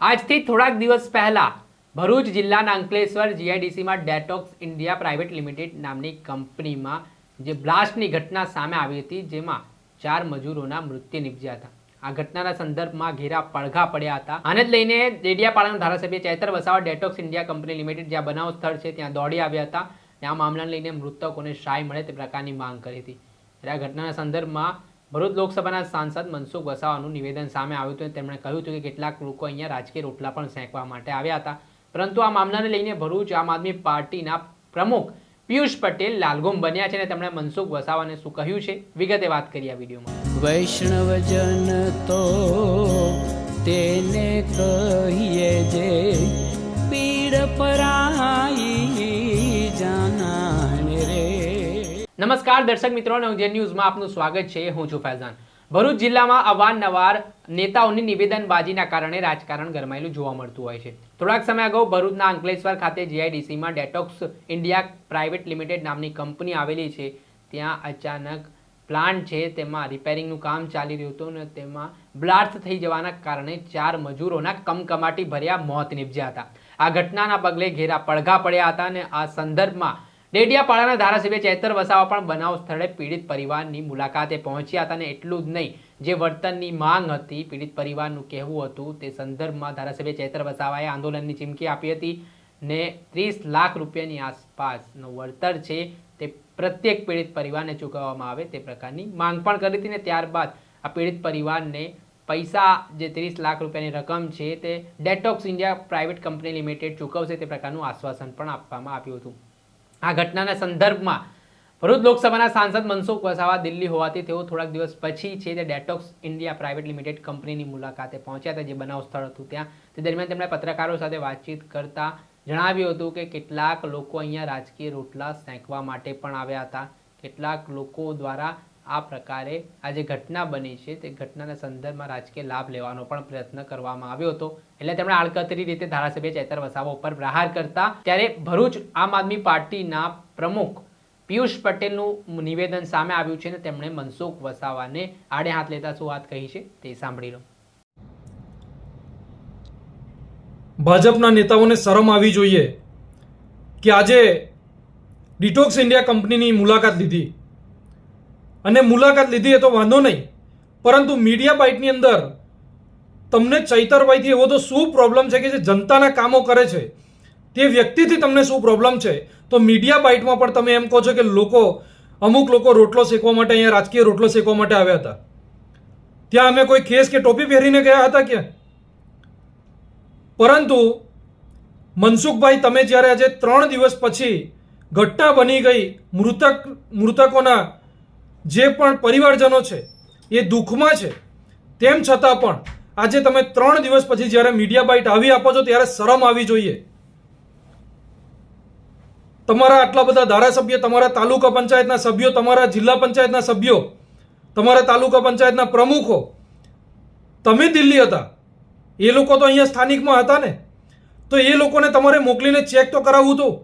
આજથી થોડાક દિવસ પહેલા ભરૂચ જિલ્લાના અંકલેશ્વર જીઆઈડીસીમાં ડેટોક્સ ઇન્ડિયા પ્રાઇવેટ લિમિટેડ નામની કંપનીમાં જે બ્લાસ્ટની ઘટના સામે આવી હતી, જેમાં ચાર મજૂરોના મૃત્યુ નિપજ્યા હતા. આ ઘટનાના સંદર્ભમાં ઘેરા પડઘા પડ્યા હતા. આને જ લઈને ડેડિયાપાડાના ધારાસભ્ય Chaitar Vasava Detox India company limited જ્યાં બનાવ સ્થળ છે, ત્યાં દોડી આવ્યા હતા. અને આ મામલાને લઈને મૃતકોને સહાય મળે તે પ્રકારની માંગ કરી હતી. ત્યારે આ ઘટનાના સંદર્ભમાં ભરૂચ લોકસભાના સાંસદ મનસુખ વસાવાનું નિવેદન સામે આવ્યું હતું તેમણે કહ્યું હતું કે કેટલાક લોકો અહીંયા રાજકીય રોટલા પણ સેંકવા માટે આવ્યા હતા. પરંતુ આ મામલાને લઈને ભરૂચ આમ આદમી પાર્ટીના પ્રમુખ પિયુષ પટેલ લાલગુમ બન્યા છે અને તેમણે મનસુખ વસાવાને શું કહ્યું છે વિગતે વાત કરી આ વિડીયોમાં. વૈષ્ણવજન તો તેને કહીએ જે પીડ પરાઈ નમસ્કાર દર્શક મિત્રો જે ન્યૂઝમાં આપનું સ્વાગત છે. હું છું ફૈઝાન. ભરૂચ જિલ્લામાં અવારનવાર નેતાઓની નિવેદનબાજીના કારણે રાજકારણ ગરમાયેલું જોવા મળતું હોય છે. થોડાક સમય અગાઉ ભરૂચના અંકલેશ્વર ખાતે જીઆઈડીસીમાં ડેટોક્સ ઇન્ડિયા પ્રાઇવેટ લિમિટેડ નામની કંપની આવેલી છે. ત્યાં અચાનક પ્લાન્ટ છે, તેમાં રિપેરિંગનું કામ ચાલી રહ્યું હતું અને તેમાં બ્લાસ્ટ થઈ જવાના કારણે ચાર મજૂરોના કમકમાટી ભર્યા મોત નિપજ્યા હતા. આ ઘટનાના પગલે ઘેરા પડઘા પડ્યા હતા અને આ સંદર્ભમાં ડેડિયાપાડાના ધારાસભ્ય ચેતર વસાવા પણ બનાવ સ્થળે પીડિત પરિવારની મુલાકાતે પહોંચ્યા હતા અને એટલું જ નહીં, જે વર્તનની માંગ હતી પીડિત પરિવારનું કહેવું હતું, તે સંદર્ભમાં ધારાસભ્ય ચેતર વસાવાએ આંદોલનની ચીમકી આપી હતી ને ત્રીસ લાખ રૂપિયાની આસપાસનું વળતર છે તે પ્રત્યેક પીડિત પરિવારને ચૂકવવામાં આવે તે પ્રકારની માંગ પણ કરી હતી ને ત્યારબાદ આ પીડિત પરિવારને પૈસા જે ત્રીસ લાખ રૂપિયાની રકમ છે તે Detox India private company limited ચૂકવશે તે પ્રકારનું આશ્વાસન પણ આપવામાં આવ્યું હતું. આ ઘટનાના સંદર્ભમાં ભરૂચ લોકસભાના સાંસદ મનસુખ વસાવા દિલ્હી હોવાથી તેઓ થોડાક દિવસ પછી છે તે ડેટોક્સ ઇન્ડિયા પ્રાઇવેટ લિમિટેડ કંપનીની મુલાકાતે પહોંચ્યા હતા જે બનાવ સ્થળ હતું ત્યાં. તે દરમિયાન તેમણે પત્રકારો સાથે વાતચીત કરતા જણાવ્યું હતું કે કેટલાક લોકો અહીંયા રાજકીય રોટલા સેંકવા માટે પણ આવ્યા હતા. કેટલાક લોકો દ્વારા આ પ્રકારે આ જે ઘટના બની છે, તે ઘટનાના સંદર્ભમાં રાજકીય લાભ લેવાનો પણ પ્રયત્ન કરવામાં આવ્યો હતો. એટલે તેમણે આડકતરી રીતે ધારાસભ્ય ચેતર વસાવા ઉપર પ્રહાર કરતા ત્યારે ભરૂચ આમ આદમી પાર્ટીના પ્રમુખ પિયુષ પટેલનું નિવેદન સામે આવ્યું છે અને તેમણે મનસુખ વસાવાને આડે હાથ લેતા શું વાત કહી છે તે સાંભળી લો. ભાજપના નેતાઓને શરમ આવી જોઈએ કે આજે ડિટોક્સ ઇન્ડિયા કંપનીની મુલાકાત લીધી. અને મુલાકાત લીધી એ તો વાંધો નહીં. પરંતુ મીડિયા બાઇટની અંદર તમને ચૈતરભાઈથી એવો તો શું પ્રોબ્લેમ છે કે જે જનતાના કામો કરે છે? તે વ્યક્તિથી તમને શું પ્રોબ્લેમ છે? તો મીડિયા બાઇટમાં પણ તમે એમ કહો છો કે લોકો, અમુક લોકો રોટલો શેકવા માટે અહીંયા રાજકીય રોટલો શેકવા માટે આવ્યા હતા. ત્યાં અમે કોઈ કેસ કે ટોપી પહેરીને ગયા હતા ક્યાં? પરંતુ મનસુખભાઈ, તમે જ્યારે આજે ત્રણ દિવસ પછી ઘટના બની ગઈ, મૃતક, મૃતકોના જે પણ પરિવારજનો છે, એ દુઃખમાં છે. તેમ છતાં પણ આજે તમે ત્રણ દિવસ પછી જ્યારે મીડિયા બાઇટ આવી આપો છો, ત્યારે શરમ આવી જોઈએ. તમારા આટલા બધા ધારાસભ્ય, તમારા તાલુકા પંચાયતના સભ્યો, તમારા જિલ્લા પંચાયતના સભ્યો, તમારા તાલુકા પંચાયતના પ્રમુખો, તમે દિલ્હી હતા. એ લોકો તો અહીંયા સ્થાનિકમાં હતા ને. તો એ લોકોને તમારે મોકલીને ચેક તો કરાવવું હતું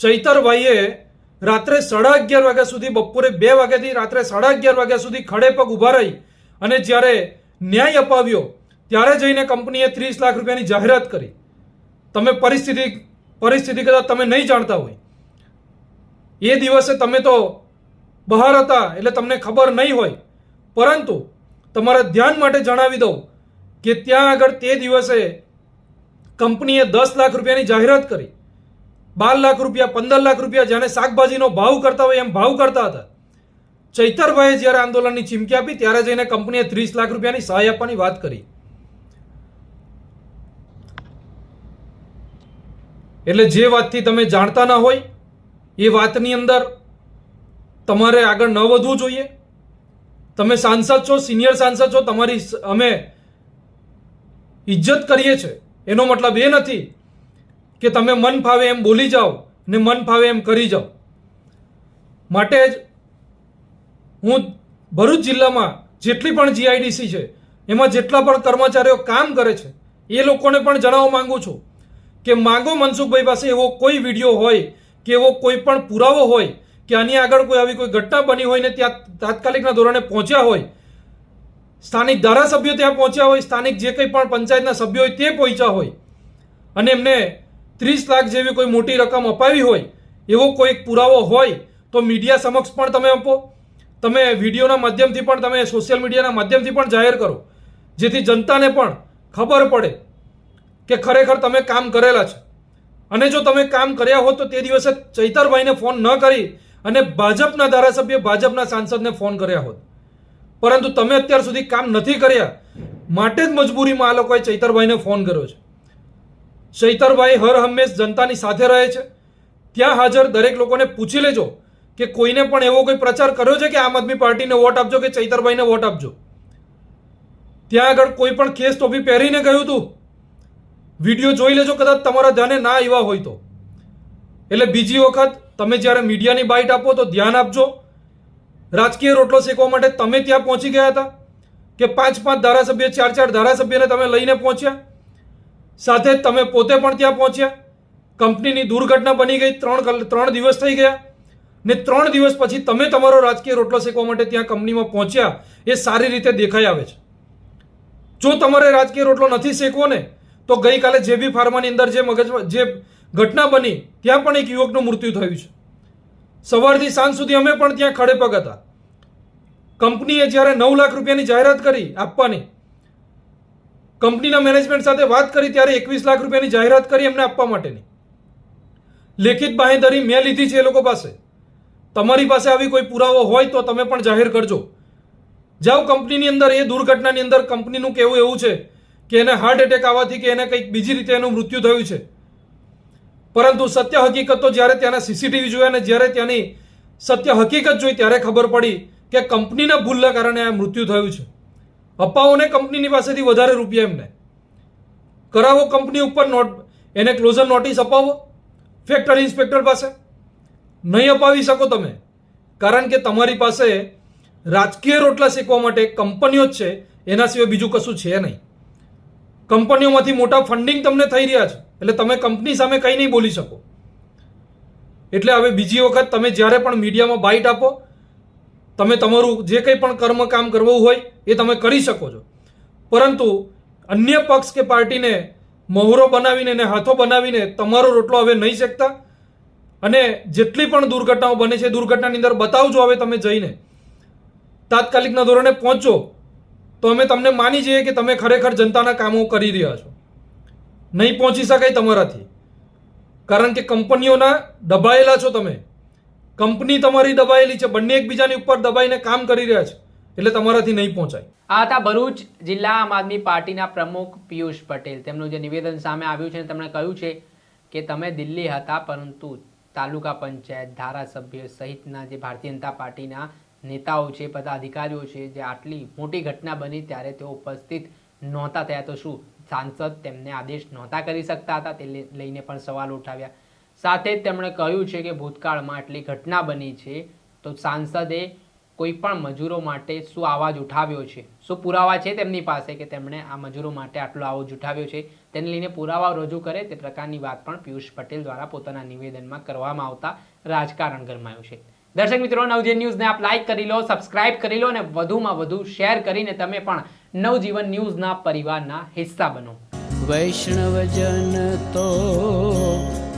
ચૈતરભાઈએ રાત્રે સાડા અગિયાર વાગ્યા સુધી, બપોરે બે વાગ્યાથી રાત્રે સાડા અગિયાર વાગ્યા સુધી ખડે પગ ઊભા રહી અને જ્યારે ન્યાય અપાવ્યો, ત્યારે જઈને કંપનીએ ત્રીસ લાખ રૂપિયાની જાહેરાત કરી. તમે પરિસ્થિતિ પરિસ્થિતિ કદાચ તમે નહીં જાણતા હોય. એ દિવસે તમે તો બહાર હતા એટલે તમને ખબર નહીં હોય. પરંતુ તમારા ધ્યાન માટે જણાવી દઉં કે ત્યાં આગળ તે દિવસે કંપનીએ દસ લાખ રૂપિયાની જાહેરાત કરી. બાર લાખ રૂપિયા, પંદર લાખ રૂપિયા જેને શાકભાજીનો ભાવ કરતા હોય એમ ભાવ કરતા હતા. ચૈતરભાઈએ જ્યારે આંદોલનની ચીમકી આપી, ત્યારે જઈને કંપનીએ ત્રીસ લાખ રૂપિયાની સહાય આપવાની વાત કરી. એટલે જે વાતથી તમે જાણતા ના હોય, એ વાતની અંદર તમારે આગળ ન વધવું જોઈએ. તમે સાંસદ છો, સિનિયર સાંસદ છો, તમારી અમે ઇજ્જત કરીએ છીએ. એનો મતલબ એ નથી કે તમે મન ફાવે એમ બોલી જાઓ ને મન ફાવે એમ કરી જાઓ. માટે જ હું ભરૂચ જિલ્લામાં જેટલી પણ જીઆઈડીસી છે, એમાં જેટલા પણ કર્મચારીઓ કામ કરે છે, એ લોકોને પણ જણાવવા માગું છું કે માંગો મનસુખભાઈ પાસે એવો કોઈ વીડિયો હોય કે એવો કોઈ પણ પુરાવો હોય કે આની આગળ કોઈ આવી કોઈ ઘટના બની હોય ને ત્યાં તાત્કાલિકના ધોરણે પહોંચ્યા હોય, સ્થાનિક ધારાસભ્યો ત્યાં પહોંચ્યા હોય, સ્થાનિક જે કંઈ પણ પંચાયતના સભ્યો હોય તે પહોંચ્યા હોય, અને એમને ત્રીસ લાખ જેવી કોઈ મોટી રકમ અપાવી હોય, એવો કોઈ પુરાવો હોય, તો મીડિયા સમક્ષ પણ તમે આપો. તમે વિડીયોના માધ્યમથી પણ તમે સોશિયલ મીડિયાના માધ્યમથી પણ જાહેર કરો. જેથી જનતાને પણ ખબર પડે કે ખરેખર તમે કામ કરેલા છે. અને જો તમે કામ કર્યા હોત તો તે દિવસે ચૈતરભાઈને ફોન ન કરી અને ભાજપના ધારાસભ્ય ભાજપના સાંસદને ફોન કર્યા હોત. પરંતુ તમે અત્યાર સુધી કામ નથી કર્યા, માટે જ મજબૂરીમાં આ લોકોએ ચૈતરભાઈને ફોન કર્યો છે. ચૈતરભાઈ હર હંમેશ જનતાની સાથે રહે છે. ત્યાં હાજર દરેક લોકોને પૂછી લેજો કે કોઈને પણ એવો કોઈ પ્રચાર કર્યો છે કે આમ આદમી પાર્ટીને વોટ આપજો કે ચૈતરભાઈને વોટ આપજો? ત્યાં આગળ કોઈ પણ કેસ ટોપી પહેરીને ગયું હતું વીડિયો જોઈ લેજો કદાચ તમારા ધ્યાને ના આવ્યા હોય તો. એટલે બીજી વખત તમે જ્યારે મીડિયાની બાઇટ આપો તો ધ્યાન આપજો. રાજકીય રોટલો શેકવા માટે તમે ત્યાં પહોંચી ગયા હતા કે પાંચ પાંચ ધારાસભ્ય, ચાર ચાર ધારાસભ્યને તમે લઈને પહોંચ્યા? સાથે તમે પોતે પણ ત્યાં પહોંચ્યા. કંપનીની દુર્ઘટના બની ગઈ, ત્રણ ત્રણ દિવસ થઈ ગયા. ને ત્રણ દિવસ પછી તમે તમારો રાજકીય રોટલો શેકવા માટે ત્યાં કંપનીમાં પહોંચ્યા, એ સારી રીતે દેખાઈ આવે છે. જો તમારે રાજકીય રોટલો નથી શેકવો ને, તો ગઈકાલે જે બી ફાર્માની અંદર જે મગજ, જે ઘટના બની, ત્યાં પણ એક યુવકનું મૃત્યુ થયું છે. સવારથી સાંજ સુધી અમે પણ ત્યાં ખડેપગ હતા. કંપનીએ જ્યારે નવ લાખ રૂપિયાની જાહેરાત કરી આપવાની કંપનીના મેનેજમેન્ટ સાથે વાત કરી ત્યારે એકવીસ લાખ રૂપિયાની જાહેરાત કરી એમને આપવા માટેની. લેખિત બાંહેધરી મેં લીધી છે એ લોકો પાસે. તમારી પાસે આવી કોઈ પુરાવો હોય તો તમે પણ જાહેર કરજો. જાઓ કંપનીની અંદર, એ દુર્ઘટનાની અંદર કંપનીનું કહેવું એવું છે કે એને હાર્ટ એટેક આવવાથી કે એને કંઈક બીજી રીતે એનું મૃત્યુ થયું છે. પરંતુ સત્ય હકીકત તો જ્યારે ત્યાંના સીસીટીવી જોયા અને જ્યારે ત્યાંની સત્ય હકીકત જોઈ ત્યારે ખબર પડી કે કંપનીના ભૂલના કારણે આ મૃત્યુ થયું છે. અપાઓને કંપનીની પાસેથી વધારે રૂપિયા એમને. કરાવો કંપની ઉપર નોટ, એને ક્લોઝર નોટિસ અપાવો ફેક્ટરી ઇન્સ્પેક્ટર પાસે. નહીં અપાવી શકો તમે, કારણ કે તમારી પાસે રાજકીય રોટલા શેકવા માટે કંપનીઓ જ છે, એના સિવાય બીજું કશું છે નહીં. કંપનીઓમાંથી મોટા ફંડિંગ તમને થઈ રહ્યા છે, એટલે તમે કંપની સામે કંઈ નહીં બોલી શકો. એટલે હવે બીજી વખત તમે જ્યારે પણ મીડિયામાં બાઇટ આપો તમે તમારું જે કંઈ પણ કર્મ કામ કરવું હોય એ તમે કરી શકો છો. પરંતુ અન્ય પક્ષ કે પાર્ટીને મહોરો બનાવીને અને હાથો બનાવીને તમારો રોટલો હવે નહીં શકતા અને જેટલી પણ દુર્ઘટનાઓ બને છે દુર્ઘટનાની અંદર બતાવજો હવે તમે જઈને. તાત્કાલિકના ધોરણે પહોંચો તો અમે તમને માની જઈએ કે તમે ખરેખર જનતાના કામો કરી રહ્યા છો. નહીં પહોંચી શકાય તમારાથી. કારણ કે કંપનીઓના દબાયેલા છો તમે. કંપની તમારી દબાયેલી છે, બંને એકબીજાની ઉપર દબાઈને કામ કરી રહ્યા છે, એટલે તમારાથી નહીં પહોંચાય. આ હતા ભરૂચ જિલ્લા આમ આદમી પાર્ટીના પ્રમુખ પિયુષ પટેલ. તેમનું જે નિવેદન સામે આવ્યું છે તેમણે કહ્યું છે કે તમે દિલ્હી હતા, પરંતુ તાલુકા પંચાયત ધારાસભ્ય સહિતના જે ભારતીય જનતા પાર્ટીના નેતાઓ છે બધા અધિકારીઓ છે, જે આટલી મોટી ઘટના બની ત્યારે તેઓ ઉપસ્થિત નહોતા થયા. તો શું સાંસદ તેમને આદેશ નહોતા કરી શકતા હતા? તે લઈને પણ સવાલ ઉઠાવ્યા. સાથે જ તેમણે કહ્યું છે કે ભૂતકાળમાં આટલી ઘટના બની છે તો સાંસદે કોઈ પણ મજૂરો માટે શું આવાજ ઉઠાવ્યો છે? શું પુરાવા છે તેમની પાસે કે તેમણે આ મજૂરો માટે આટલો આવાજ ઉઠાવ્યો છે? તેને લઈને પુરાવા રજૂ કરે તે પ્રકારની વાત પણ પિયુષ પટેલ દ્વારા પોતાના નિવેદનમાં કરવામાં આવતા રાજકારણ ગરમાયું છે. દર્શક મિત્રો, નવજીવન ન્યૂઝને આપ લાઇક કરી લો સબસ્ક્રાઇબ કરી લો અને વધુમાં વધુ શેર કરીને તમે પણ નવજીવન ન્યૂઝના પરિવારના હિસ્સા બનો. વૈષ્ણવજન તો